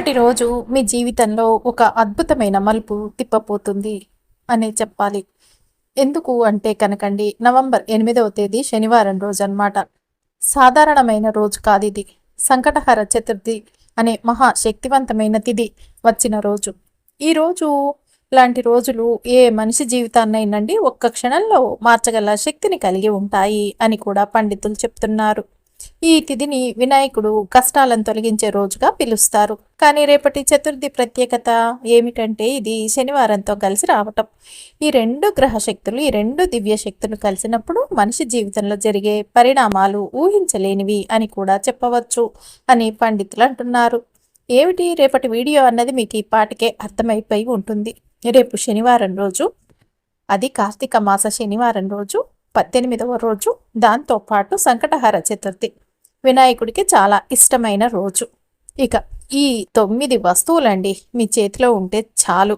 ఒకటి రోజు మీ జీవితంలో ఒక అద్భుతమైన మలుపు తిప్పపోతుంది అని చెప్పాలి. ఎందుకు అంటే కనకండి నవంబర్ ఎనిమిదవ తేదీ శనివారం రోజు అన్నమాట సాధారణమైన రోజు కాదు ఇది సంకటహర చతుర్థి అనే మహా శక్తివంతమైన తిథి వచ్చిన రోజు. ఈ రోజు లాంటి రోజులు ఏ మనిషి జీవితాన్నైనండి ఒక్క క్షణంలో మార్చగల శక్తిని కలిగి ఉంటాయి అని కూడా పండితులు చెప్తున్నారు. ఈ తిథిని వినాయకుడు కష్టాలను తొలగించే రోజుగా పిలుస్తారు. కానీ రేపటి చతుర్థి ప్రత్యేకత ఏమిటంటే ఇది శనివారంతో కలిసి రావటం. ఈ రెండు గ్రహ శక్తులు ఈ రెండు దివ్య శక్తులు కలిసినప్పుడు మనిషి జీవితంలో జరిగే పరిణామాలు ఊహించలేనివి అని కూడా చెప్పవచ్చు అని పండితులు అంటున్నారు. ఏమిటి రేపటి వీడియో అన్నది మీకు ఈ పాటికే అర్థమైపోయి ఉంటుంది. రేపు శనివారం రోజు అది కార్తీక మాస శనివారం రోజు పద్దెనిమిదవ రోజు దాంతోపాటు సంకటహర చతుర్థి. వినాయకుడికి చాలా ఇష్టమైన రోజు. ఇక ఈ తొమ్మిది వస్తువులండి మీ చేతిలో ఉంటే చాలు.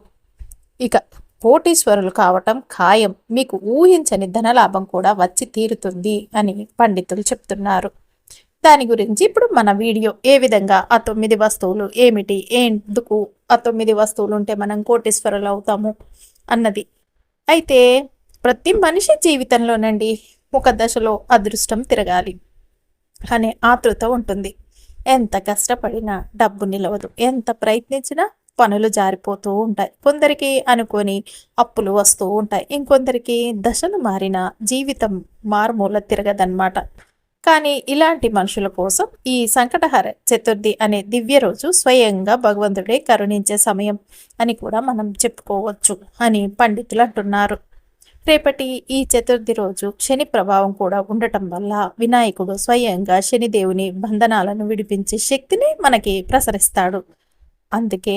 ఇక కోటీశ్వరులు కావటం ఖాయం. మీకు ఊహించని ధనలాభం కూడా వచ్చి తీరుతుంది అని పండితులు చెప్తున్నారు. దాని గురించి ఇప్పుడు మన వీడియో ఏ విధంగా ఆ తొమ్మిది వస్తువులు ఏమిటి ఎందుకు ఆ తొమ్మిది వస్తువులు ఉంటే మనం కోటీశ్వరులు అవుతాము అన్నది. అయితే ప్రతి మనిషి జీవితంలోనండి ఒక దశలో అదృష్టం తిరగాలి. అనే ఆతృత ఉంటుంది. ఎంత కష్టపడినా డబ్బు నిలవదు. ఎంత ప్రయత్నించినా పనులు జారిపోతూ ఉంటాయి. కొందరికి అనుకొని అప్పులు వస్తూ ఉంటాయి. ఇంకొందరికి దశలు మారిన జీవితం మారుమూల తిరగదన్నమాట. కానీ ఇలాంటి మనుషుల కోసం ఈ సంకటహర చతుర్థి అనే దివ్య రోజు స్వయంగా భగవంతుడే కరుణించే సమయం అని కూడా మనం చెప్పుకోవచ్చు అని పండితులు అంటున్నారు. రేపటి ఈ చతుర్థి రోజు శని ప్రభావం కూడా ఉండటం వల్ల వినాయకుడు స్వయంగా శనిదేవుని బంధనాలను విడిపించే శక్తిని మనకి ప్రసరిస్తాడు. అందుకే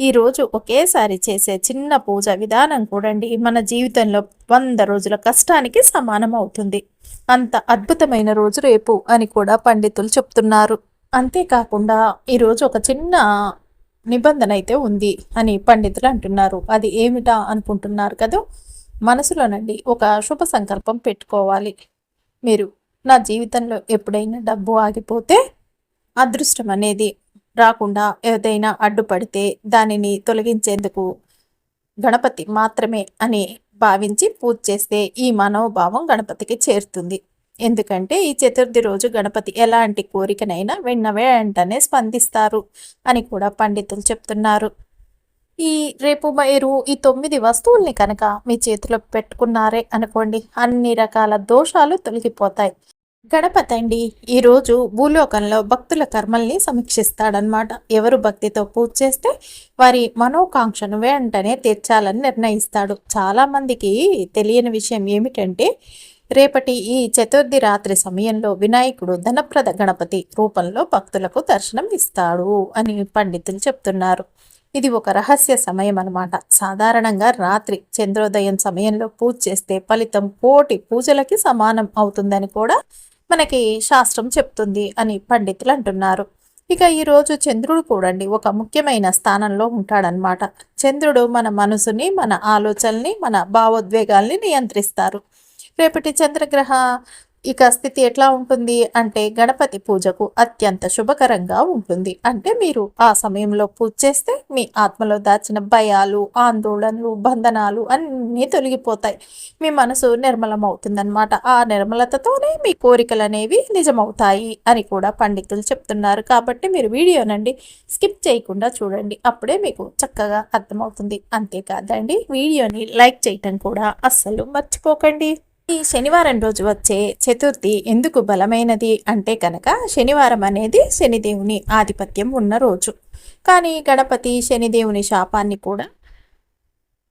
ఈరోజు ఒకేసారి చేసే చిన్న పూజ విధానం కూడండి. మన జీవితంలో వంద రోజుల కష్టానికి సమానం అవుతుంది అంత అద్భుతమైన రోజు రేపు అని కూడా పండితులు చెప్తున్నారు. అంతేకాకుండా ఈరోజు ఒక చిన్న నిబంధన అయితే ఉంది అని పండితులు అంటున్నారు. అది ఏమిటా అనుకుంటున్నారు కదా? మనసులోనండి ఒక శుభ సంకల్పం పెట్టుకోవాలి. మీరు నా జీవితంలో ఎప్పుడైనా డబ్బు ఆగిపోతే అదృష్టం అనేది రాకుండా ఏదైనా అడ్డుపడితే దానిని తొలగించేందుకు గణపతి మాత్రమే అని భావించి పూజ చేస్తే ఈ మనోభావం గణపతికి చేరుతుంది. ఎందుకంటే ఈ చతుర్థి రోజు గణపతి ఎలాంటి కోరికనైనా వెన్న వెంటనే స్పందిస్తారు అని కూడా పండితులు చెప్తున్నారు. ఈ రేపు మీరు ఈ తొమ్మిది వస్తువుల్ని కనుక మీ చేతిలో పెట్టుకున్నారే అనుకోండి అన్ని రకాల దోషాలు తొలగిపోతాయి. గణపతి అండి ఈరోజు భూలోకంలో భక్తుల కర్మల్ని సమీక్షిస్తాడనమాట ఎవరు భక్తితో పూజ చేస్తే వారి మనోకాంక్షను వెంటనే తీర్చాలని నిర్ణయిస్తాడు. చాలామందికి తెలియని విషయం ఏమిటంటే రేపటి ఈ చతుర్థి రాత్రి సమయంలో వినాయకుడు ధనప్రద గణపతి రూపంలో భక్తులకు దర్శనం ఇస్తాడు అని పండితులు చెప్తున్నారు. ఇది ఒక రహస్య సమయం అనమాట సాధారణంగా రాత్రి చంద్రోదయం సమయంలో పూజ చేస్తే ఫలితం కోటి పూజలకి సమానం అవుతుందని కూడా మనకి శాస్త్రం చెప్తుంది అని పండితులు అంటున్నారు. ఇక ఈరోజు చంద్రుడు కూడండి ఒక ముఖ్యమైన స్థానంలో ఉంటాడనమాట చంద్రుడు మన మనసుని మన ఆలోచనల్ని మన భావోద్వేగాల్ని నియంత్రిస్తారు. రేపటి చంద్రగ్రహ ఇక స్థితి ఎట్లా ఉంటుంది అంటే గణపతి పూజకు అత్యంత శుభకరంగా ఉంటుంది. అంటే మీరు ఆ సమయంలో పూజ చేస్తే మీ ఆత్మలో దాచిన భయాలు ఆందోళనలు బంధనాలు అన్నీ తొలగిపోతాయి. మీ మనసు నిర్మలం అవుతుందన్నమాట ఆ నిర్మలతతోనే మీ కోరికలు అనేవి నిజమవుతాయి అని కూడా పండితులు చెప్తున్నారు. కాబట్టి మీరు వీడియోనండి స్కిప్ చేయకుండా చూడండి. అప్పుడే మీకు చక్కగా అర్థమవుతుంది. అంతేకాదండి వీడియోని లైక్ చేయటం కూడా అస్సలు మర్చిపోకండి. ఈ శనివారం రోజు వచ్చే చతుర్థి ఎందుకు బలమైనది అంటే కనుక శనివారం అనేది శనిదేవుని ఆధిపత్యం ఉన్న రోజు. కానీ గణపతి శనిదేవుని శాపాన్ని కూడా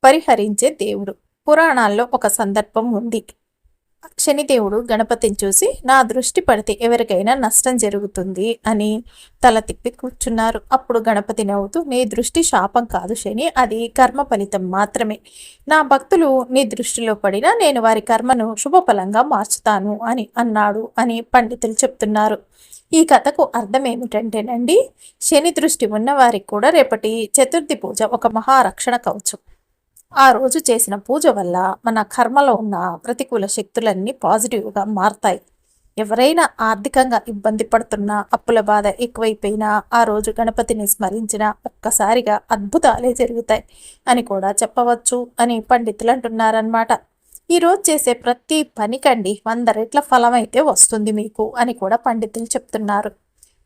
పరిహరించే దేవుడు. పురాణాల్లో ఒక సందర్భం ఉంది. శనిదేవుడు గణపతిని చూసి నా దృష్టి పడితే ఎవరికైనా నష్టం జరుగుతుంది అని తల తిప్పి కూర్చున్నారు. అప్పుడు గణపతి నవ్వుతూ నీ దృష్టి శాపం కాదు శని అది కర్మ ఫలితం మాత్రమే. నా భక్తులు నీ దృష్టిలో పడినా నేను వారి కర్మను శుభఫలంగా మార్చుతాను అని అన్నాడు అని పండితులు చెప్తున్నారు. ఈ కథకు అర్థం ఏమిటంటేనండి శని దృష్టి ఉన్నవారికి కూడా రేపటి చతుర్థి పూజ ఒక మహారక్షణ కవచం. ఆ రోజు చేసిన పూజ వల్ల మన కర్మలో ఉన్న ప్రతికూల శక్తులన్నీ పాజిటివ్గా మారతాయి. ఎవరైనా ఆర్థికంగా ఇబ్బంది పడుతున్నా అప్పుల బాధ ఎక్కువైపోయినా ఆ రోజు గణపతిని స్మరించిన ఒక్కసారిగా అద్భుతాలే జరుగుతాయి అని కూడా చెప్పవచ్చు అని పండితులు అంటున్నారనమాట ఈరోజు చేసే ప్రతి పనికండి వంద రెట్ల ఫలం అయితే వస్తుంది మీకు అని కూడా పండితులు చెప్తున్నారు.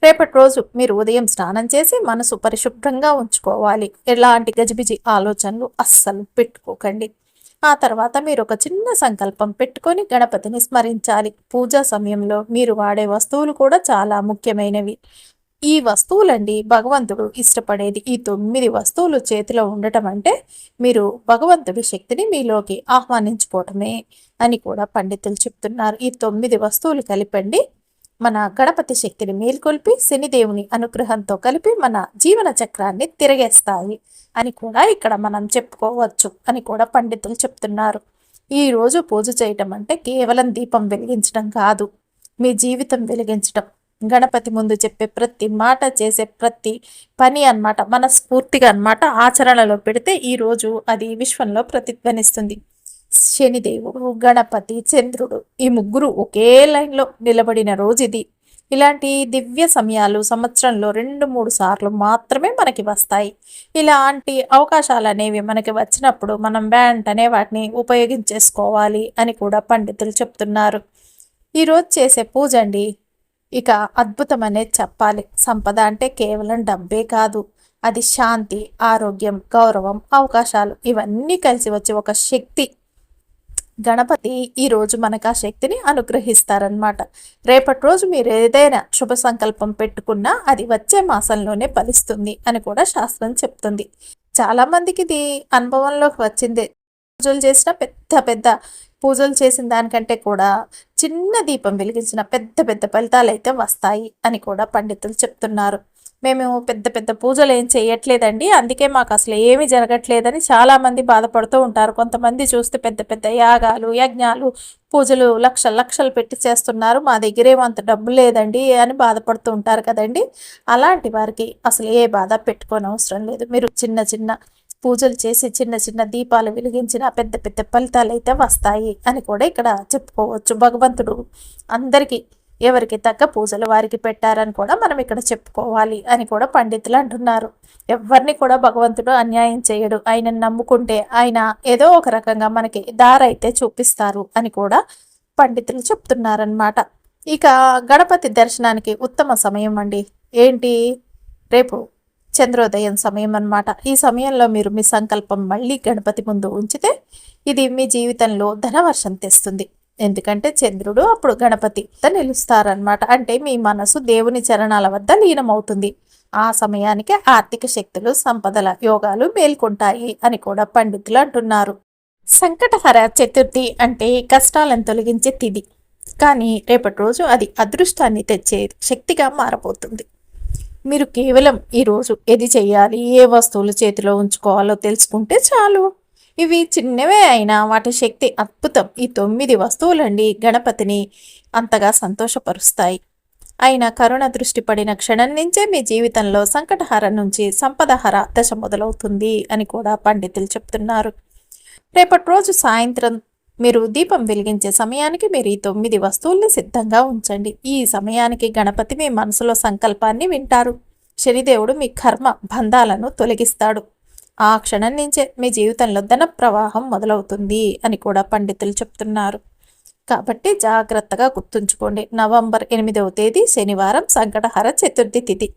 రేపటి రోజు మీరు ఉదయం స్నానం చేసి మనసు పరిశుభ్రంగా ఉంచుకోవాలి. ఎలాంటి గజిబిజి ఆలోచనలు అస్సలు పెట్టుకోకండి. ఆ తర్వాత మీరు ఒక చిన్న సంకల్పం పెట్టుకొని గణపతిని స్మరించాలి. పూజా సమయంలో మీరు వాడే వస్తువులు కూడా చాలా ముఖ్యమైనవి. ఈ వస్తువులండి భగవంతుడు ఇష్టపడేది. ఈ తొమ్మిది వస్తువులు చేతిలో ఉండటం అంటే మీరు భగవంతుడి శక్తిని మీలోకి ఆహ్వానించుకోవటమే అని కూడా పండితులు చెప్తున్నారు. ఈ తొమ్మిది వస్తువులు కలిపండి మన గణపతి శక్తిని మేల్కొల్పి శనిదేవుని అనుగ్రహంతో కలిపి మన జీవన చక్రాన్ని తిరగేస్తాయి అని కూడా ఇక్కడ మనం చెప్పుకోవచ్చు అని కూడా పండితులు చెప్తున్నారు. ఈ రోజు పూజ చేయటం అంటే కేవలం దీపం వెలిగించడం కాదు. మీ జీవితం వెలిగించటం. గణపతి ముందు చెప్పే ప్రతి మాట చేసే ప్రతి పని అనమాట మనస్ఫూర్తిగా అనమాట ఆచరణలో పెడితే ఈరోజు అది విశ్వంలో ప్రతిధ్వనిస్తుంది. శనిదేవుడు గణపతి చంద్రుడు ఈ ముగ్గురు ఒకే లైన్లో నిలబడిన రోజు ఇది. ఇలాంటి దివ్య సమయాలు సంవత్సరంలో రెండు మూడు సార్లు మాత్రమే మనకి వస్తాయి. ఇలాంటి అవకాశాలు అనేవి మనకి వచ్చినప్పుడు మనం వెంటనే వాటిని ఉపయోగించేసుకోవాలి అని కూడా పండితులు చెప్తున్నారు. ఈరోజు చేసే పూజ అండి ఇక అద్భుతం అనేది చెప్పాలి. సంపద అంటే కేవలం డబ్బే కాదు అది శాంతి ఆరోగ్యం గౌరవం అవకాశాలు ఇవన్నీ కలిసి వచ్చే ఒక శక్తి గణపతి ఈరోజు మనకు ఆ శక్తిని అనుగ్రహిస్తారనమాట రేపటి రోజు మీరు ఏదైనా శుభ సంకల్పం పెట్టుకున్నా అది వచ్చే మాసంలోనే ఫలిస్తుంది అని కూడా శాస్త్రం చెప్తుంది. చాలామందికి ఇది అనుభవంలోకి వచ్చిందే. పూజలు చేసిన పెద్ద పెద్ద పూజలు చేసిన దానికంటే కూడా చిన్న దీపం వెలిగించిన పెద్ద పెద్ద ఫలితాలు అయితే వస్తాయి అని కూడా పండితులు చెప్తున్నారు. మేము పెద్ద పెద్ద పూజలు ఏం చేయట్లేదండి. అందుకే మాకు అసలు ఏమి జరగట్లేదని చాలామంది బాధపడుతూ ఉంటారు. కొంతమంది చూస్తే పెద్ద పెద్ద యాగాలు యజ్ఞాలు పూజలు లక్ష లక్షలు పెట్టి చేస్తున్నారు. మా దగ్గర ఏమంత డబ్బు లేదండి అని బాధపడుతూ ఉంటారు కదండి. అలాంటి వారికి అసలు ఏ బాధ పెట్టుకోని అవసరం లేదు. మీరు చిన్న చిన్న పూజలు చేసి చిన్న చిన్న దీపాలు వెలిగించిన పెద్ద పెద్ద ఫలితాలు అయితే వస్తాయి అని కూడా ఇక్కడ చెప్పుకోవచ్చు. భగవంతుడు అందరికీ ఎవరికి తగ్గ పూజలు వారికి పెట్టారని కూడా మనం ఇక్కడ చెప్పుకోవాలి అని కూడా పండితులు అంటున్నారు. ఎవరిని కూడా భగవంతుడు అన్యాయం చేయడు. ఆయన నమ్ముకుంటే ఆయన ఏదో ఒక రకంగా మనకి దారైతే చూపిస్తారు అని కూడా పండితులు చెప్తున్నారనమాట ఇక గణపతి దర్శనానికి ఉత్తమ సమయం అండి. ఏంటి? రేపు చంద్రోదయం సమయం అనమాట ఈ సమయంలో మీరు మీ సంకల్పం మళ్ళీ గణపతి ముందు ఉంచితే ఇది మీ జీవితంలో ధనవర్షం తెస్తుంది. ఎందుకంటే చంద్రుడు అప్పుడు గణపతి నిలుస్తారనమాట అంటే మీ మనసు దేవుని చరణాల వద్ద లీనమవుతుంది. ఆ సమయానికి ఆర్థిక శక్తులు సంపదల యోగాలు మేల్కొంటాయి అని కూడా పండితులు అంటున్నారు. సంకటహర చతుర్థి అంటే కష్టాలను తొలగించే తిది. కానీ రేపటి రోజు అది అదృష్టాన్ని తెచ్చే శక్తిగా మారబోతుంది. మీరు కేవలం ఈరోజు ఏది చేయాలి ఏ వస్తువులు చేతిలో ఉంచుకోవాలో తెలుసుకుంటే చాలు. ఇవి చిన్నవే అయినా వాటి శక్తి అద్భుతం. ఈ తొమ్మిది వస్తువులండి గణపతిని అంతగా సంతోషపరుస్తాయి. అయినా కరుణ దృష్టి పడిన క్షణం నుంచే మీ జీవితంలో సంకటహర నుంచి సంపదహర దశ మొదలవుతుంది అని కూడా పండితులు చెప్తున్నారు. రేపటి రోజు సాయంత్రం మీరు దీపం వెలిగించే సమయానికి మీరు ఈ తొమ్మిది వస్తువుల్ని సిద్ధంగా ఉంచండి. ఈ సమయానికి గణపతి మీ మనసులో సంకల్పాన్ని వింటారు. శనిదేవుడు మీ కర్మ బంధాలను తొలగిస్తాడు. ఆ క్షణం నుంచే మీ జీవితంలో ధన ప్రవాహం మొదలవుతుంది అని కూడా పండితులు చెప్తున్నారు. కాబట్టి జాగ్రత్తగా గుర్తుంచుకోండి. నవంబర్ ఎనిమిదవ తేదీ శనివారం సంకటహర చతుర్థి తిథి.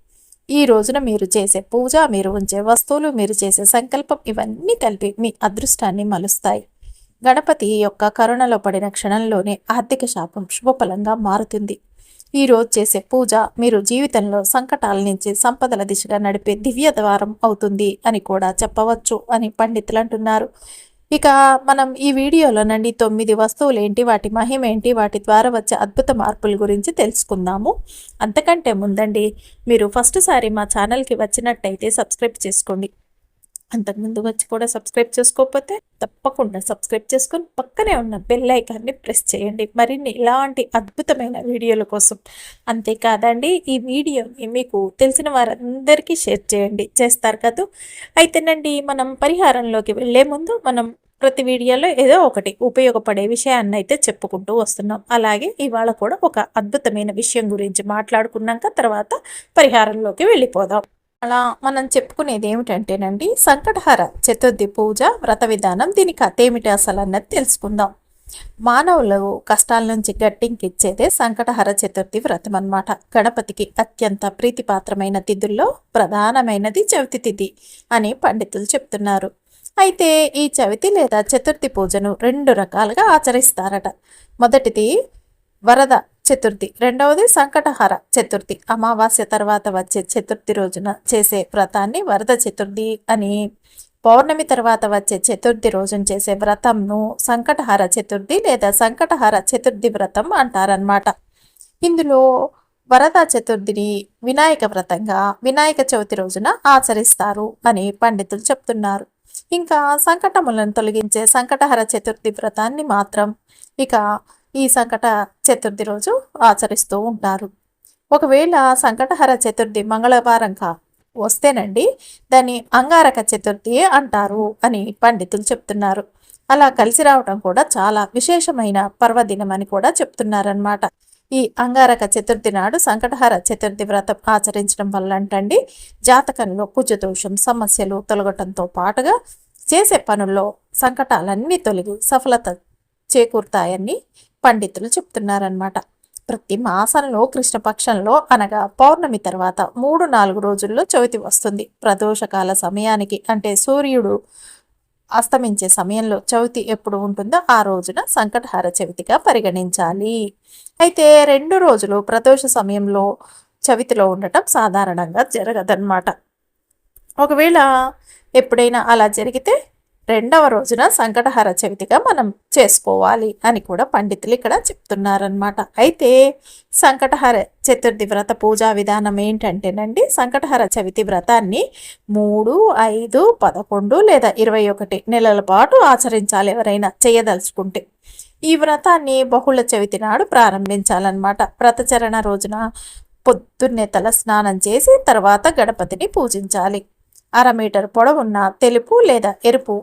ఈ రోజున మీరు చేసే పూజ మీరు ఉంచే వస్తువులు మీరు చేసే సంకల్పం ఇవన్నీ కలిపి మీ అదృష్టాన్ని మలుస్తాయి. గణపతి యొక్క కరుణలో పడిన క్షణంలోనే ఆర్థిక శాపం శుభఫలంగా మారుతుంది. ఈరోజు చేసే పూజ మీరు జీవితంలో సంకటాల నుంచి సంపదల దిశగా నడిపే దివ్య ద్వారం అవుతుంది అని కూడా చెప్పవచ్చు అని పండితులు అంటున్నారు. ఇక మనం ఈ వీడియోలోనండి తొమ్మిది వస్తువులు ఏంటి వాటి మహిమ ఏంటి వాటి ద్వారా వచ్చే అద్భుత మార్పుల గురించి తెలుసుకుందాము. అంతకంటే ముందండి మీరు ఫస్ట్ సారి మా ఛానల్కి వచ్చినట్టయితే సబ్స్క్రైబ్ చేసుకోండి. అంతకుముందు వచ్చి కూడా సబ్స్క్రైబ్ చేసుకోకపోతే తప్పకుండా సబ్స్క్రైబ్ చేసుకొని పక్కనే ఉన్న బెల్ ఐకాన్ని ప్రెస్ చేయండి. మరిన్ని ఇలాంటి అద్భుతమైన వీడియోల కోసం అంతేకాదండి ఈ వీడియోని మీకు తెలిసిన వారందరికీ షేర్ చేయండి. చేస్తారు కదా? అయితేనండి మనం పరిహారంలోకి వెళ్ళే ముందు మనం ప్రతి వీడియోలో ఏదో ఒకటి ఉపయోగపడే విషయాన్ని అయితే చెప్పుకుంటూ వస్తున్నాం. అలాగే ఇవాళ కూడా ఒక అద్భుతమైన విషయం గురించి మాట్లాడుకున్నాక తర్వాత పరిహారంలోకి వెళ్ళిపోదాం. అలా మనం చెప్పుకునేది ఏమిటంటేనండి సంకటహర చతుర్థి పూజ వ్రత విధానం దీని కథ ఏమిటి అసలు అన్నది తెలుసుకుందాం. మానవులు కష్టాల నుంచి గట్టింకిచ్చేదే సంకటహర చతుర్థి వ్రతం అన్నమాట. గణపతికి అత్యంత ప్రీతిపాత్రమైన తిథుల్లో ప్రధానమైనది చవితి తిథి అని పండితులు చెప్తున్నారు. అయితే ఈ చవితి లేదా చతుర్థి పూజను రెండు రకాలుగా ఆచరిస్తారట. మొదటిది వరద చతుర్థి. రెండవది సంకటహర చతుర్థి. అమావాస్య తర్వాత వచ్చే చతుర్థి రోజున చేసే వ్రతాన్ని వరద చతుర్థి అని పౌర్ణమి తర్వాత వచ్చే చతుర్థి రోజున చేసే వ్రతంను సంకటహర చతుర్థి లేదా సంకటహర చతుర్థి వ్రతం అంటారనమాట ఇందులో వరద చతుర్థిని వినాయక వ్రతంగా వినాయక చవితి రోజున ఆచరిస్తారు అని పండితులు చెప్తున్నారు. ఇంకా సంకటములను తొలగించే సంకటహర చతుర్థి వ్రతాన్ని మాత్రం ఇక ఈ సంకట చతుర్థి రోజు ఆచరిస్తూ ఉంటారు. ఒకవేళ సంకటహర చతుర్థి మంగళవారం కా వస్తేనండి దాన్ని అంగారక చతుర్థి అంటారు అని పండితులు చెప్తున్నారు. అలా కలిసి రావడం కూడా చాలా విశేషమైన పర్వదినం అని కూడా చెప్తున్నారనమాట ఈ అంగారక చతుర్థి నాడు సంకటహర చతుర్థి వ్రతం ఆచరించడం వల్ల అంటండి జాతకంలో కుజదోషం సమస్యలు తొలగటంతో పాటుగా చేసే పనుల్లో సంకటాలన్నీ తొలగి సఫలత చేకూరుతాయని పండితులు చెప్తున్నారనమాట ప్రతి మాసంలో కృష్ణపక్షంలో అనగా పౌర్ణమి తర్వాత మూడు నాలుగు రోజుల్లో చవితి వస్తుంది. ప్రదోషకాల సమయానికి అంటే సూర్యుడు అస్తమించే సమయంలో చవితి ఎప్పుడు ఉంటుందో ఆ రోజున సంకటహార చవితిగా పరిగణించాలి. అయితే రెండు రోజులు ప్రదోష సమయంలో చవితిలో ఉండటం సాధారణంగా జరగదన్నమాట. ఒకవేళ ఎప్పుడైనా అలా జరిగితే రెండవ రోజున సంకటహర చవితిగా మనం చేసుకోవాలి అని కూడా పండితులు ఇక్కడ చెప్తున్నారనమాట అయితే సంకటహర చతుర్థి వ్రత పూజా విధానం ఏంటంటేనండి సంకటహర చవితి వ్రతాన్ని మూడు ఐదు పదకొండు లేదా ఇరవై ఒకటి నెలల పాటు ఆచరించాలి ఎవరైనా చేయదలుచుకుంటే. ఈ వ్రతాన్ని బహుళ చవితి నాడు ప్రారంభించాలన్నమాట. వ్రతచరణ రోజున పొద్దున్నే తల స్నానం చేసి తర్వాత గణపతిని పూజించాలి. అర మీటర్ పొడవున్న తెలుపు లేదా ఎరుపు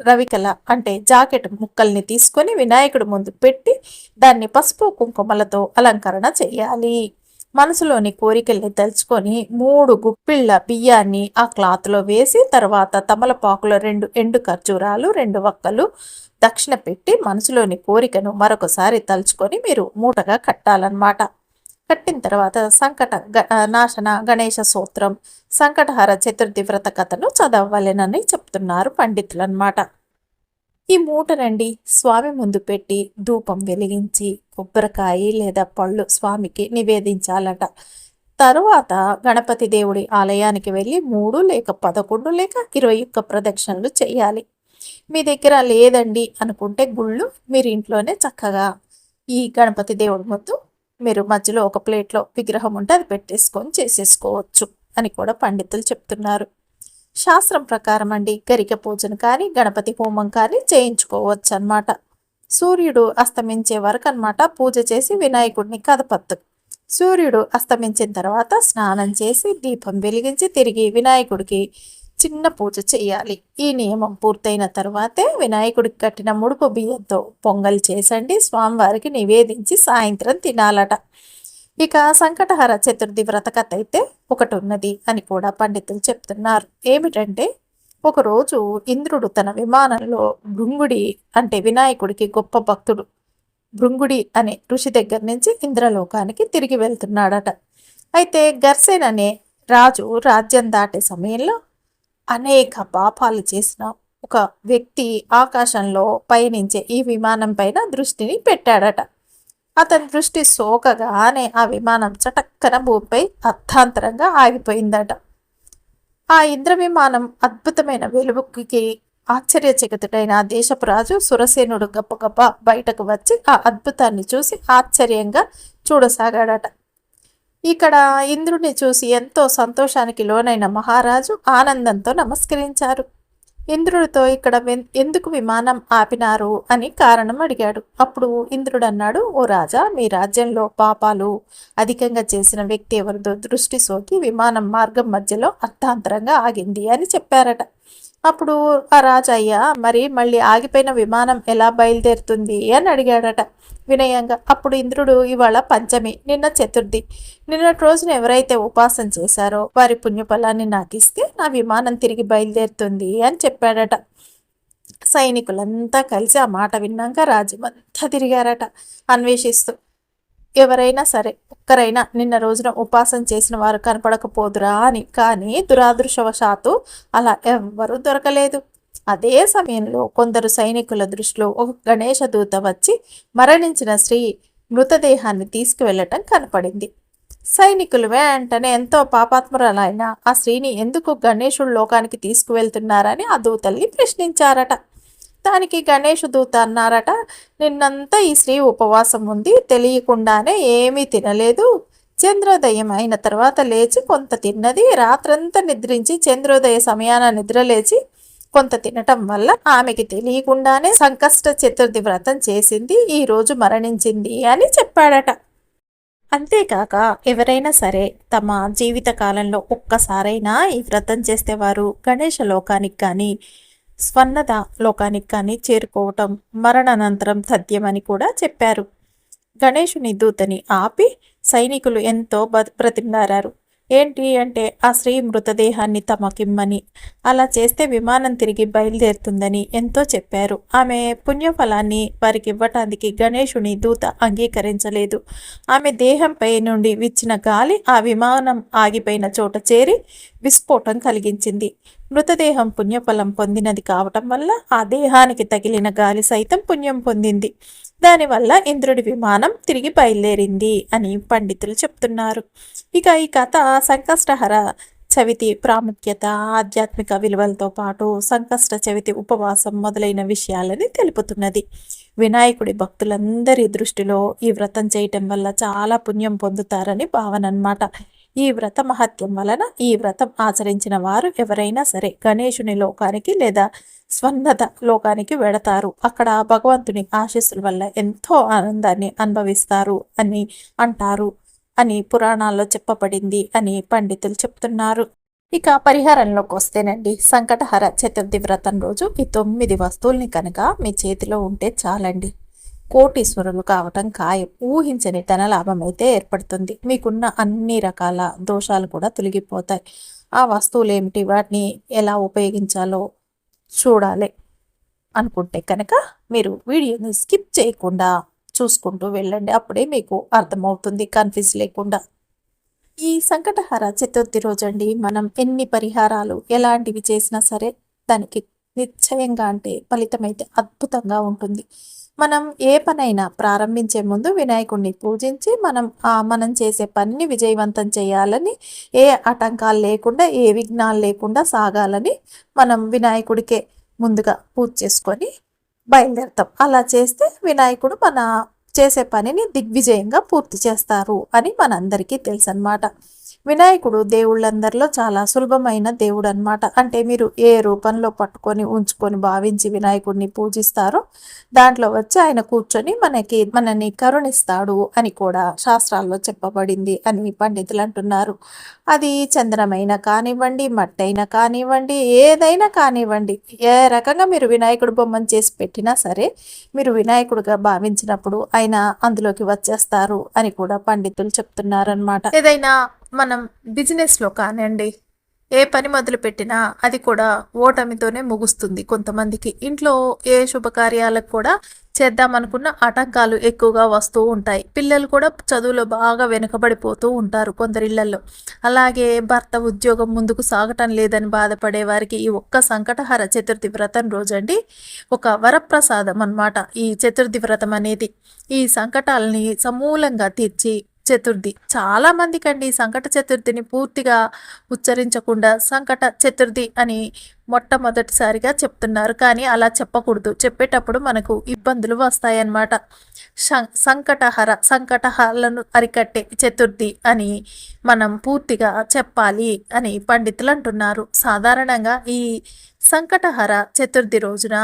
రవికల అంటే జాకెట్ ముక్కల్ని తీసుకొని వినాయకుడి ముందు పెట్టి దాన్ని పసుపు కుంకుమలతో అలంకరణ చేయాలి. మనసులోని కోరికల్ని తలుచుకొని మూడు గుప్పిళ్ళ బియ్యాన్ని ఆ క్లాత్లో వేసి తర్వాత తమలపాకులో రెండు ఎండు ఖర్జూరాలు రెండు వక్కలు దక్షిణ పెట్టి మనసులోని కోరికను మరొకసారి తలుచుకొని మీరు మూటగా కట్టాలన్నమాట. కట్టిన తర్వాత సంకట నాశన గణేష సూత్రం సంకటహార చతుర్థి వ్రత కథను చదవలేనని చెప్తున్నారు పండితులు అన్నమాట ఈ మూటనండి స్వామి ముందు పెట్టి ధూపం వెలిగించి కొబ్బరికాయ లేదా పళ్ళు స్వామికి నివేదించాలట. తరువాత గణపతి దేవుడి ఆలయానికి వెళ్ళి మూడు లేక పదకొండు లేక ఇరవై ఒక్క ప్రదక్షిణలు చేయాలి. మీ దగ్గర లేదండి అనుకుంటే గుళ్ళు మీరు ఇంట్లోనే చక్కగా ఈ గణపతి దేవుడి ముందు మీరు మధ్యలో ఒక ప్లేట్లో విగ్రహం ఉంటే అది పెట్టేసుకొని చేసేసుకోవచ్చు అని కూడా పండితులు చెప్తున్నారు. శాస్త్రం ప్రకారం అండి గరిక పూజను కానీ గణపతి హోమం కానీ చేయించుకోవచ్చు అనమాట సూర్యుడు అస్తమించే వరకు అనమాట పూజ చేసి వినాయకుడిని కదపత్తు సూర్యుడు అస్తమించిన తర్వాత స్నానం చేసి దీపం వెలిగించి తిరిగి వినాయకుడికి చిన్న పూజ చేయాలి. ఈ నియమం పూర్తయిన తర్వాతే వినాయకుడికి కట్టిన ముడుపు బియ్యంతో పొంగల్ చేసండి. స్వామివారికి నివేదించి సాయంత్రం తినాలట. ఇక సంకటహర చతుర్థి వ్రతకథ అయితే ఒకటి ఉన్నది అని కూడా పండితులు చెప్తున్నారు. ఏమిటంటే ఒకరోజు ఇంద్రుడు తన విమానంలో భృంగుడి అంటే వినాయకుడికి గొప్ప భక్తుడు భృంగుడి అనే ఋషి దగ్గర నుంచి ఇంద్రలోకానికి తిరిగి వెళ్తున్నాడట. అయితే గర్సేన్ అనే రాజు రాజ్యం దాటే సమయంలో అనేక పాపాలు చేసిన ఒక వ్యక్తి ఆకాశంలో పయనించే ఈ విమానం పైన దృష్టిని పెట్టాడట. అతని దృష్టి సోకగానే ఆ విమానం చటక్కన భూమిపై అర్థాంతరంగా ఆగిపోయిందట. ఆ ఇంద్ర విమానం అద్భుతమైన వెలుగుకి ఆశ్చర్యచకితుడైన దేశపు రాజు సురసేనుడు గప్ప బయటకు వచ్చి ఆ అద్భుతాన్ని చూసి ఆశ్చర్యంగా చూడసాగాడట. ఇక్కడ ఇంద్రుడిని చూసి ఎంతో సంతోషానికి లోనైన మహారాజు ఆనందంతో నమస్కరించారు. ఇంద్రుడితో ఇక్కడ ఎందుకు విమానం ఆపినారు అని కారణం అడిగాడు. అప్పుడు ఇంద్రుడు అన్నాడు ఓ రాజా మీ రాజ్యంలో పాపాలు అధికంగా చేసిన వ్యక్తి ఎవరిదో దృష్టి సోకి విమానం మార్గం మధ్యలో అర్థాంతరంగా ఆగింది అని చెప్పారట. అప్పుడు ఆ రాజయ్య మరి మళ్ళీ ఆగిపోయిన విమానం ఎలా బయలుదేరుతుంది? అని అడిగాడట. వినయంగా అప్పుడు ఇంద్రుడు ఇవాళ పంచమి నిన్న చతుర్థి. నిన్నటి రోజున ఎవరైతే ఉపాసన చేశారో వారి పుణ్యఫలాన్ని నాకు ఇస్తే నా విమానం తిరిగి బయలుదేరుతుంది అని చెప్పాడట. సైనికులంతా కలిసి ఆ మాట విన్నాక రాజ్యమంతా తిరిగారట. అన్వేషిస్తూ ఎవరైనా సరే ఒక్కరైనా నిన్న రోజున ఉపాసన చేసిన వారు కనపడకపోదురా అని. కానీ దురాదృశవశాత్తు అలా ఎవ్వరూ దొరకలేదు. అదే సమయంలో కొందరు సైనికుల దృష్టిలో ఒక గణేష దూత వచ్చి మరణించిన స్త్రీ మృతదేహాన్ని తీసుకువెళ్ళటం కనపడింది. సైనికులు వెంటనే ఎంతో పాపాత్మరాలైన ఆ స్త్రీని ఎందుకు గణేశుడు లోకానికి తీసుకువెళ్తున్నారని ఆ దూతల్ని ప్రశ్నించారట. దానికి గణేష్ దూత అన్నారట. నిన్నంతా ఈ స్త్రీ ఉపవాసం ఉంది. తెలియకుండానే ఏమీ తినలేదు. చంద్రోదయం అయిన తర్వాత లేచి కొంత తిన్నది. రాత్రంతా నిద్రించి చంద్రోదయ సమయాన నిద్రలేచి కొంత తినటం వల్ల ఆమెకి తెలియకుండానే సంకష్ట చతుర్థి వ్రతం చేసింది. ఈ రోజు మరణించింది అని చెప్పాడట. అంతేకాక ఎవరైనా సరే తమ జీవిత కాలంలో ఒక్కసారైనా ఈ వ్రతం చేస్తే వారు గణేష లోకానికి కానీ స్వర్ణద లోకానికి కానీ చేరుకోవటం మరణానంతరం సత్యమని కూడా చెప్పారు. గణేషుని దూతని ఆపి సైనికులు ఎంతో బ్రతిమలారారు. ఏంటి అంటే ఆ స్త్రీ మృతదేహాన్ని తమకిమ్మని. అలా చేస్తే విమానం తిరిగి బయలుదేరుతుందని ఎంతో చెప్పారు. ఆమె పుణ్యఫలాన్ని వారికి ఇవ్వటానికి గణేషుని దూత అంగీకరించలేదు. ఆమె దేహంపై నుండి విచ్చిన గాలి ఆ విమానం ఆగిపోయిన చోట చేరి విస్ఫోటం కలిగించింది. మృతదేహం పుణ్యఫలం పొందినది కావటం వల్ల ఆ దేహానికి తగిలిన గాలి సైతం పుణ్యం పొందింది. దానివల్ల ఇంద్రుడి విమానం తిరిగి బయలుదేరింది అని పండితులు చెప్తున్నారు. ఇక ఈ కథ సంకష్టహర చవితి ప్రాముఖ్యత ఆధ్యాత్మిక విలువలతో పాటు సంకష్ట చవితి ఉపవాసం మొదలైన విషయాలని తెలుపుతున్నది. వినాయకుడి భక్తులందరి దృష్టిలో ఈ వ్రతం చేయటం వల్ల చాలా పుణ్యం పొందుతారని భావన అనమాట ఈ వ్రత మహత్యం వలన ఈ వ్రతం ఆచరించిన వారు ఎవరైనా సరే గణేశుని లోకానికి లేదా స్వర్ణత లోకానికి వెడతారు. అక్కడ భగవంతుని ఆశీస్సుల వల్ల ఎంతో ఆనందాన్ని అనుభవిస్తారు అని అంటారు అని పురాణాల్లో చెప్పబడింది అని పండితులు చెప్తున్నారు. ఇక పరిహారంలోకి వస్తేనండి సంకటహర చతుర్థి వ్రతం రోజు ఈ తొమ్మిది వస్తువుల్ని కనుక మీ చేతిలో ఉంటే చాలండి. కోటీశ్వరులు కావటం ఖాయం ఊహించని ధనలాభం అయితే ఏర్పడుతుంది. మీకున్న అన్ని రకాల దోషాలు కూడా తొలగిపోతాయి. ఆ వస్తువులు ఏమిటి వాటిని ఎలా ఉపయోగించాలో చూడాలి అనుకుంటే కనుక మీరు వీడియోని స్కిప్ చేయకుండా చూసుకుంటూ వెళ్ళండి. అప్పుడే మీకు అర్థమవుతుంది కన్ఫ్యూజ్ లేకుండా. ఈ సంకటహార చతుర్థి రోజండి. మనం ఎన్ని పరిహారాలు ఎలాంటివి చేసినా సరే దానికి నిశ్చయంగా అంటే ఫలితం అయితే అద్భుతంగా ఉంటుంది. మనం ఏ పనైనా ప్రారంభించే ముందు వినాయకుడిని పూజించి మనం మనం చేసే పనిని విజయవంతం చేయాలని ఏ ఆటంకాలు లేకుండా ఏ విఘ్నాలు లేకుండా సాగాలని మనం వినాయకుడికే ముందుగా పూజ చేసుకొని బయలుదేరుతాం. అలా చేస్తే వినాయకుడు మన చేసే పనిని దిగ్విజయంగా పూర్తి చేస్తారు అని మనందరికీ తెలుసు అన్నమాట వినాయకుడు దేవుళ్ళందరిలో చాలా సులభమైన దేవుడు అనమాట అంటే మీరు ఏ రూపంలో పట్టుకొని ఉంచుకొని భావించి వినాయకుడిని పూజిస్తారో దాంట్లో వచ్చి ఆయన కూర్చొని మనకి మనని కరుణిస్తాడు అని కూడా శాస్త్రాల్లో చెప్పబడింది అని పండితులు అంటున్నారు. అది చంద్రమైన కానివ్వండి మట్టైనా కానివ్వండి ఏదైనా కానివ్వండి ఏ రకంగా మీరు వినాయకుడు బొమ్మను చేసి పెట్టినా సరే మీరు వినాయకుడుగా భావించినప్పుడు ఆయన అందులోకి వచ్చేస్తారు అని కూడా పండితులు చెప్తున్నారనమాట ఏదైనా మనం బిజినెస్లో కానివ్వండి ఏ పని మొదలు పెట్టినా అది కూడా ఓటమితోనే ముగుస్తుంది. కొంతమందికి ఇంట్లో ఏ శుభకార్యాలకు కూడా చేద్దామనుకున్న ఆటంకాలు ఎక్కువగా వస్తూ ఉంటాయి. పిల్లలు కూడా చదువులో బాగా వెనుకబడిపోతూ ఉంటారు కొందరిళ్ళలో అలాగే భర్త ఉద్యోగం ముందుకు సాగటం లేదని బాధపడే వారికి ఈ ఒక్క సంకటహర చతుర్థి వ్రతం రోజండి ఒక వరప్రసాదం అన్నమాట. ఈ చతుర్థి వ్రతం అనేది ఈ సంకటాలని సమూలంగా తీర్చి చతుర్థి. చాలా మందికండి సంకట చతుర్థిని పూర్తిగా ఉచ్చరించకుండా సంకట చతుర్థి అని మొట్టమొదటిసారిగా చెప్తున్నారు. కానీ అలా చెప్పకూడదు. చెప్పేటప్పుడు మనకు ఇబ్బందులు వస్తాయన్నమాట. సంకటహర సంకటహాలను అరికట్టే చతుర్థి అని మనం పూర్తిగా చెప్పాలి అని పండితులు అంటున్నారు. సాధారణంగా ఈ సంకటహర చతుర్థి రోజున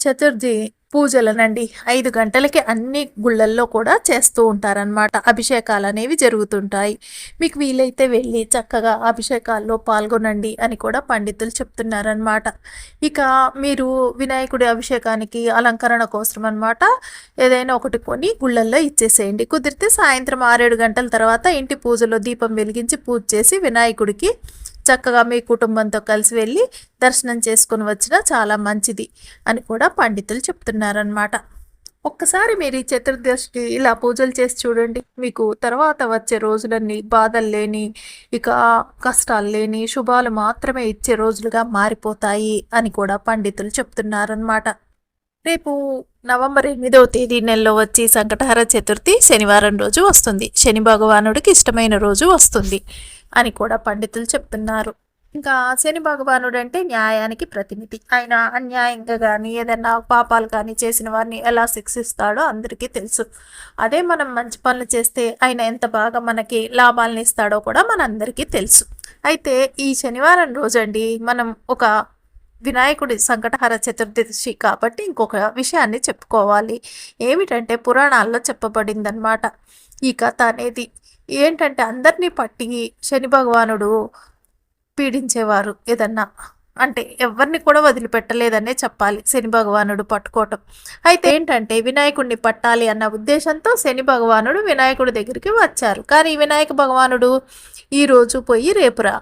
చతుర్థి పూజలనండి. ఐదు గంటలకి అన్ని గుళ్ళల్లో కూడా చేస్తూ ఉంటారనమాట అభిషేకాలు అనేవి జరుగుతుంటాయి. మీకు వీలైతే వెళ్ళి చక్కగా అభిషేకాల్లో పాల్గొనండి అని కూడా పండితులు చెప్తున్నారనమాట ఇక మీరు వినాయకుడి అభిషేకానికి అలంకరణ కోసం అనమాట ఏదైనా ఒకటి కొని గుళ్ళల్లో ఇచ్చేసేయండి. కుదిరితే సాయంత్రం ఆరేడు గంటల తర్వాత ఇంటి పూజలో దీపం వెలిగించి పూజ చేసి వినాయకుడికి చక్కగా మీ కుటుంబంతో కలిసి వెళ్ళి దర్శనం చేసుకుని వచ్చినా చాలా మంచిది అని కూడా పండితులు చెప్తున్నారనమాట ఒక్కసారి మీరు ఈ చతుర్దశికి ఇలా పూజలు చేసి చూడండి. మీకు తర్వాత వచ్చే రోజులన్నీ బాధలు లేని ఇక కష్టాలు లేని శుభాలు మాత్రమే ఇచ్చే రోజులుగా మారిపోతాయి అని కూడా పండితులు చెప్తున్నారనమాట రేపు నవంబర్ ఎనిమిదవ తేదీ నెలలో వచ్చి సంకటహర చతుర్థి శనివారం రోజు వస్తుంది. శని భగవానుడికి ఇష్టమైన రోజు వస్తుంది. అని కూడా పండితులు చెప్తున్నారు. ఇంకా శని భగవానుడు అంటే న్యాయానికి ప్రతినిధి. ఆయన అన్యాయంగా కానీ ఏదైనా పాపాలు కానీ చేసిన వారిని ఎలా శిక్షిస్తాడో అందరికీ తెలుసు. అదే మనం మంచి పనులు చేస్తే ఆయన ఎంత బాగా మనకి లాభాలను ఇస్తాడో కూడా మనందరికీ తెలుసు. అయితే ఈ శనివారం రోజండి మనం ఒక వినాయకుడి సంకటహర చతుర్దశి కాబట్టి ఇంకొక విషయాన్ని చెప్పుకోవాలి. ఏమిటంటే పురాణాల్లో చెప్పబడిందనమాట ఈ కథ అనేది ఏంటంటే అందరినీ పట్టి శని భగవానుడు పీడించేవారు ఏదన్నా. అంటే ఎవరిని కూడా వదిలిపెట్టలేదనే చెప్పాలి శని భగవానుడు పట్టుకోవటం. అయితే ఏంటంటే వినాయకుడిని పట్టాలి అన్న ఉద్దేశంతో శని భగవానుడు వినాయకుడి దగ్గరికి వచ్చారు. కానీ వినాయక భగవానుడు ఈరోజు పోయి రేపురా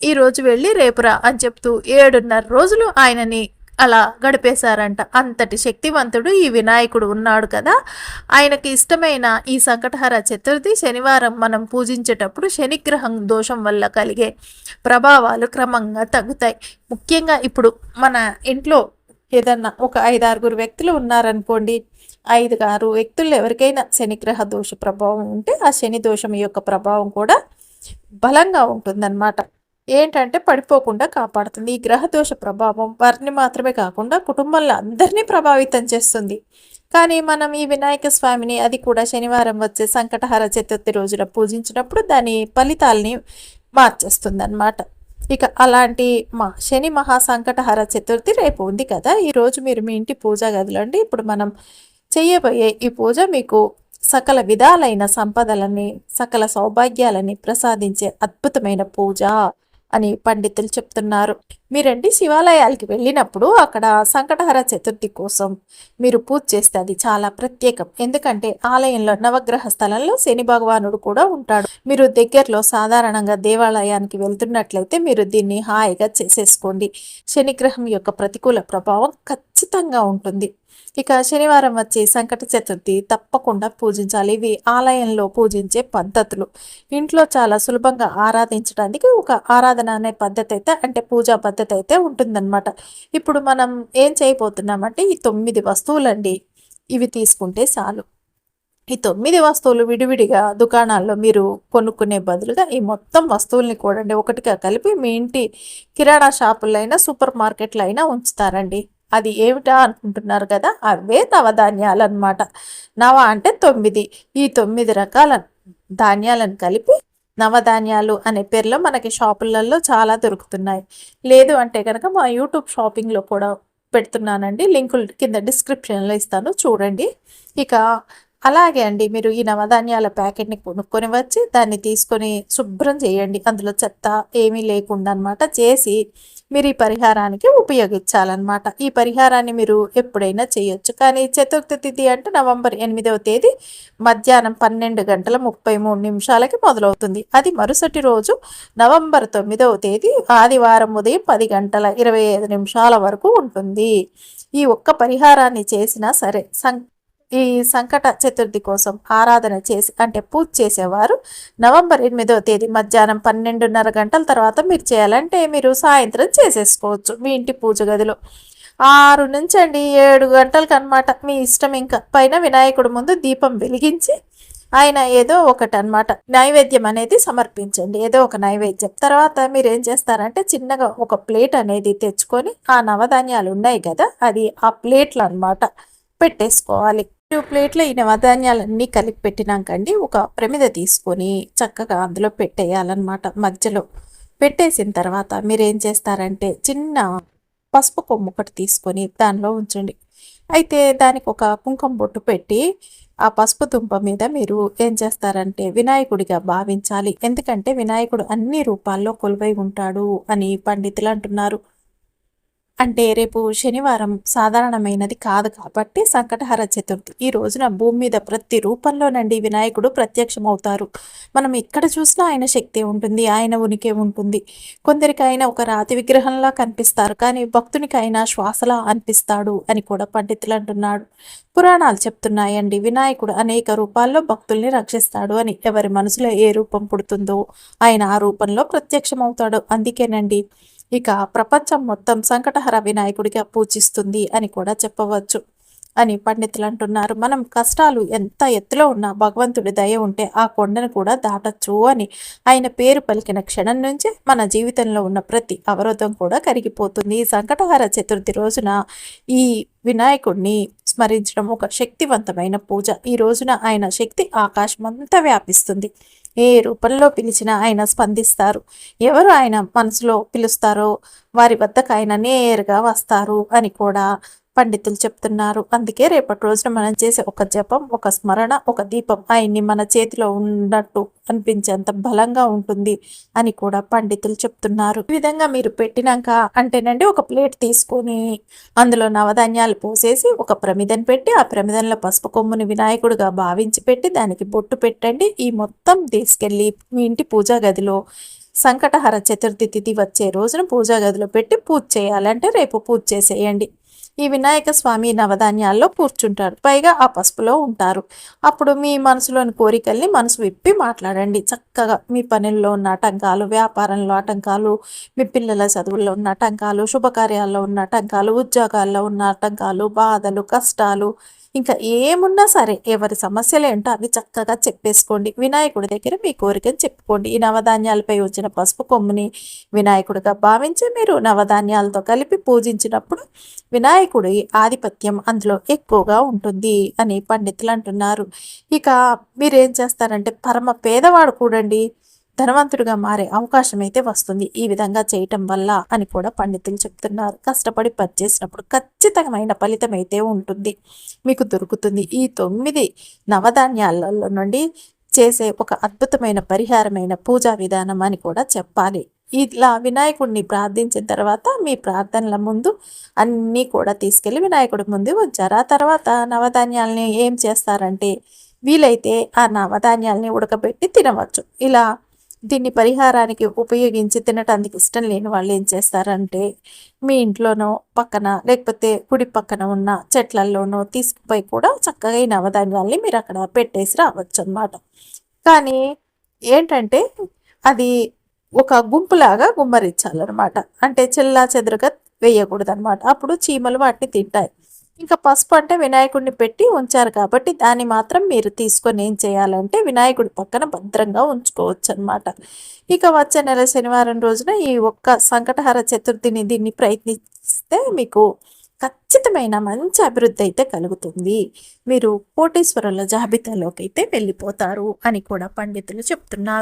ఈరోజు వెళ్ళి రేపురా అని చెప్తూ ఏడున్నర రోజులు ఆయనని అలా గడిపేశారంట. అంతటి శక్తివంతుడు ఈ వినాయకుడు ఉన్నాడు కదా. ఆయనకి ఇష్టమైన ఈ సంకటహర చతుర్థి శనివారం మనం పూజించేటప్పుడు శనిగ్రహం దోషం వల్ల కలిగే ప్రభావాలు క్రమంగా తగ్గుతాయి. ముఖ్యంగా ఇప్పుడు మన ఇంట్లో ఏదన్నా ఒక ఐదు ఆరుగురు వ్యక్తులు ఉన్నారనుకోండి. ఐదు ఆరు వ్యక్తులు ఎవరికైనా శనిగ్రహ దోష ప్రభావం ఉంటే ఆ శని దోషం యొక్క ప్రభావం కూడా బలంగా ఉంటుందన్నమాట. ఏంటంటే పడిపోకుండా కాపాడుతుంది. ఈ గ్రహదోష ప్రభావం వారిని మాత్రమే కాకుండా కుటుంబంలో అందరినీ ప్రభావితం చేస్తుంది. కానీ మనం ఈ వినాయక స్వామిని అది కూడా శనివారం వచ్చే సంకటహర చతుర్థి రోజున పూజించినప్పుడు దాని ఫలితాలని మార్చేస్తుంది అనమాట ఇక అలాంటి మా శని మహాసంకటహర చతుర్థి రేపు ఉంది కదా. ఈరోజు మీరు మీ ఇంటి పూజా గదిలోండి ఇప్పుడు మనం చేయబోయే ఈ పూజ మీకు సకల విధాలైన సంపదలని సకల సౌభాగ్యాలని ప్రసాదించే అద్భుతమైన పూజ. అని పండితులు చెప్తున్నారు. మీరండి శివాలయాలకి వెళ్ళినప్పుడు అక్కడ సంకటహర చతుర్థి కోసం మీరు పూజ చేస్తే అది చాలా ప్రత్యేకం. ఎందుకంటే ఆలయంలో నవగ్రహ స్థలంలో శని భగవానుడు కూడా ఉంటాడు. మీరు దగ్గరలో సాధారణంగా దేవాలయానికి వెళ్తున్నట్లయితే మీరు దీన్ని హాయిగా చేసేసుకోండి. శనిగ్రహం యొక్క ప్రతికూల ప్రభావం ఖచ్చితంగా ఉంటుంది. ఇక శనివారం వచ్చే సంకట చతుర్థి తప్పకుండా పూజించాలి. ఇవి ఆలయంలో పూజించే పద్ధతులు. ఇంట్లో చాలా సులభంగా ఆరాధించడానికి ఒక ఆరాధన అనే పద్ధతి అయితే అంటే పూజా పద్ధతి అయితే ఉంటుందన్నమాట. ఇప్పుడు మనం ఏం చేయబోతున్నామంటే ఈ తొమ్మిది వస్తువులండి. ఇవి తీసుకుంటే చాలు. ఈ తొమ్మిది వస్తువులు విడివిడిగా దుకాణాల్లో మీరు కొనుక్కునే బదులుగా ఈ మొత్తం వస్తువుల్ని కూడా ఒకటిగా కలిపి మీ ఇంటి కిరాణా షాపుల్లో అయినా సూపర్ మార్కెట్లో అయినా ఉంచుతారండి. అది ఏమిటా అనుకుంటున్నారు కదా? అవే నవధాన్యాలు అనమాట నవ అంటే తొమ్మిది. ఈ తొమ్మిది రకాల ధాన్యాలను కలిపి నవధాన్యాలు అనే పేర్లో మనకి షాపులలో చాలా దొరుకుతున్నాయి. లేదు అంటే కనుక మా యూట్యూబ్ షాపింగ్లో కూడా పెడుతున్నానండి. లింకులు కింద డిస్క్రిప్షన్లో ఇస్తాను. చూడండి. ఇక అలాగే అండి. మీరు ఈ నవధాన్యాల ప్యాకెట్ని కొనుక్కొని వచ్చి దాన్ని తీసుకొని శుభ్రం చేయండి. అందులో చెత్త ఏమీ లేకుండా అనమాట చేసి మీరు ఈ పరిహారానికి ఉపయోగించాలన్నమాట. ఈ పరిహారాన్ని మీరు ఎప్పుడైనా చేయొచ్చు. కానీ చతుర్థ తిథి అంటే నవంబర్ ఎనిమిదవ తేదీ మధ్యాహ్నం పన్నెండు గంటల ముప్పై మూడు నిమిషాలకి మొదలవుతుంది. అది మరుసటి రోజు నవంబర్ తొమ్మిదవ తేదీ ఆదివారం ఉదయం పది గంటల ఇరవై ఐదు నిమిషాల వరకు ఉంటుంది. ఈ ఒక్క పరిహారాన్ని చేసినా సరే సం ఈ సంకట చతుర్థి కోసం ఆరాధన చేసి అంటే పూజ చేసేవారు. నవంబర్ ఎనిమిదవ తేదీ మధ్యాహ్నం పన్నెండున్నర గంటల తర్వాత మీరు చేయాలంటే మీరు సాయంత్రం చేసేసుకోవచ్చు మీ ఇంటి పూజ గదిలో. ఆరు నుంచి అండి ఏడు గంటలకు అనమాట మీ ఇష్టం ఇంకా. పైన వినాయకుడు ముందు దీపం వెలిగించి ఆయన ఏదో ఒకటి అనమాట నైవేద్యం అనేది సమర్పించండి. ఏదో ఒక నైవేద్యం. తర్వాత మీరు ఏం చేస్తారంటే చిన్నగా ఒక ప్లేట్ అనేది తెచ్చుకొని ఆ నవధాన్యాలు ఉన్నాయి కదా అది ఆ ప్లేట్లు అనమాట పెట్టేసుకోవాలి. ప్లేట్లో ఈ నవధాన్యాలన్నీ కలిపి పెట్టినాకండి. ఒక ప్రమిద తీసుకొని చక్కగా అందులో పెట్టేయాలన్నమాట మధ్యలో. పెట్టేసిన తర్వాత మీరు ఏం చేస్తారంటే చిన్న పసుపు కొమ్ము ఒకటి తీసుకొని దానిలో ఉంచండి. అయితే దానికి ఒక కుంకుమ బొట్టు పెట్టి ఆ పసుపు దుంప మీద మీరు ఏం చేస్తారంటే వినాయకుడిగా భావించాలి. ఎందుకంటే వినాయకుడు అన్ని రూపాల్లో కొలువై ఉంటాడు అని పండితులు అంటున్నారు. అంటే రేపు శనివారం సాధారణమైనది కాదు కాబట్టి సంకటహర చతుర్థి. ఈ రోజున భూమి మీద ప్రతి రూపంలోనండి వినాయకుడు ప్రత్యక్షమవుతారు. మనం ఎక్కడ చూసినా ఆయన శక్తి ఉంటుంది ఆయన ఉనికి ఉంటుంది. కొందరికి ఆయన ఒక రాతి విగ్రహంలా కనిపిస్తారు కానీ భక్తునికి ఆయన శ్వాసలా అనిపిస్తాడు అని కూడా పండితులు అంటున్నాడు పురాణాలు చెప్తున్నాయండి వినాయకుడు అనేక రూపాల్లో భక్తుల్ని రక్షిస్తాడు అని. ఎవరి మనసులో ఏ రూపం పుడుతుందో ఆయన ఆ రూపంలో ప్రత్యక్షమవుతాడు. అందుకేనండి ఇక ప్రపంచం మొత్తం సంకటహర వినాయకుడిగా పూజిస్తుంది అని కూడా చెప్పవచ్చు. అని పండితులు అంటున్నారు. మనం కష్టాలు ఎంత ఎత్తులో ఉన్నా భగవంతుడి దయ ఉంటే ఆ కొండను కూడా దాటచ్చు అని ఆయన పేరు పలికిన క్షణం నుంచే మన జీవితంలో ఉన్న ప్రతి అవరోధం కూడా కరిగిపోతుంది. ఈ చతుర్థి రోజున ఈ వినాయకుడిని స్మరించడం ఒక శక్తివంతమైన పూజ. ఈ రోజున ఆయన శక్తి ఆకాశం అంతా వ్యాపిస్తుంది. ఏ రూపంలో పిలిచినా ఆయన స్పందిస్తారు. ఎవరు ఆయన మనసులో పిలుస్తారో వారి వద్దకు ఆయన నేరుగా వస్తారు అని కూడా పండితులు చెప్తున్నారు. అందుకే రేపటి రోజున మనం చేసే ఒక జపం ఒక స్మరణ ఒక దీపం ఆయన్ని మన చేతిలో ఉన్నట్టు అనిపించేంత బలంగా ఉంటుంది అని కూడా పండితులు చెప్తున్నారు. ఈ విధంగా మీరు పెట్టినాక అంటేనండి ఒక ప్లేట్ తీసుకొని అందులో నవధాన్యాలు పోసేసి ఒక ప్రమిదను పెట్టి ఆ ప్రమిదంలో పసుపు కొమ్ముని వినాయకుడిగా భావించి పెట్టి దానికి బొట్టు పెట్టండి. ఈ మొత్తం తీసుకెళ్ళి మీ ఇంటి పూజా గదిలో సంకటహర చతుర్థి తిథి వచ్చే రోజున పూజా గదిలో పెట్టి పూజ చేయాలంటే రేపు పూజ చేసేయండి. ఈ వినాయక స్వామి నవధాన్యాల్లో కూర్చుంటారు పైగా ఆ పసుపులో ఉంటారు. అప్పుడు మీ మనసులోని కోరికల్ని మనసు విప్పి మాట్లాడండి. చక్కగా మీ పనుల్లో ఉన్న ఆటంకాలు వ్యాపారంలో ఆటంకాలు మీ పిల్లల చదువుల్లో ఉన్న ఆటంకాలు శుభకార్యాల్లో ఉన్న ఆటంకాలు ఉద్యోగాల్లో ఉన్న ఆటంకాలు బాధలు కష్టాలు ఇంకా ఏమున్నా సరే ఎవరి సమస్యలు ఏంటో అవి చక్కగా చెప్పేసుకోండి. వినాయకుడి దగ్గర మీ కోరికను చెప్పుకోండి. ఈ నవధాన్యాలపై వచ్చిన పసుపు కొమ్ముని వినాయకుడిగా భావించి మీరు నవధాన్యాలతో కలిపి పూజించినప్పుడు వినాయకుడి ఆధిపత్యం అందులో ఎక్కువగా ఉంటుంది అని పండితులు అంటున్నారు. ఇక మీరేం చేస్తారంటే పరమ పేదవాడు కూడండి ధనవంతుడిగా మారే అవకాశం అయితే వస్తుంది ఈ విధంగా చేయటం వల్ల అని కూడా పండితులు చెప్తున్నారు. కష్టపడి పనిచేసినప్పుడు ఖచ్చితమైన ఫలితం అయితే ఉంటుంది. మీకు దొరుకుతుంది. ఈ తొమ్మిది నవధాన్యాలలో నుండి చేసే ఒక అద్భుతమైన పరిహారమైన పూజా విధానం అని కూడా చెప్పాలి. ఇలా వినాయకుడిని ప్రార్థించిన తర్వాత మీ ప్రార్థనల ముందు అన్నీ కూడా తీసుకెళ్ళి వినాయకుడి ముందు ఉంచారు. ఆ తర్వాత నవధాన్యాలని ఏం చేస్తారంటే వీలైతే ఆ నవధాన్యాలని ఉడకబెట్టి తినవచ్చు. ఇలా దీన్ని పరిహారానికి ఉపయోగించి తినటానికి ఇష్టం లేని వాళ్ళు ఏం చేస్తారంటే మీ ఇంట్లోనో పక్కన లేకపోతే కుడి పక్కన ఉన్న చెట్లల్లోనో తీసుకుపోయి కూడా చక్కగా ఈ నవధాన్యాల్ని మీరు అక్కడ పెట్టేసి రావచ్చు అనమాట కానీ ఏంటంటే అది ఒక గుంపులాగా గుమ్మరించాలన్నమాట. అంటే చెల్లా చెదరుగా వేయకూడదు అనమాట అప్పుడు చీమలు వాటిని తింటాయి. ఇంకా పసుపు అంటే వినాయకుడిని పెట్టి ఉంచారు కాబట్టి దాన్ని మాత్రం మీరు తీసుకొని ఏం చేయాలంటే వినాయకుడి పక్కన భద్రంగా ఉంచుకోవచ్చు అనమాట ఇక వచ్చే నెల శనివారం రోజున ఈ ఒక్క సంకటహార చతుర్థిని దీన్ని ప్రయత్నిస్తే మీకు ఖచ్చితమైన మంచి అభివృద్ధి అయితే కలుగుతుంది. మీరు కోటేశ్వరుల జాబితాలోకి అయితే వెళ్ళిపోతారు అని కూడా పండితులు చెప్తున్నారు.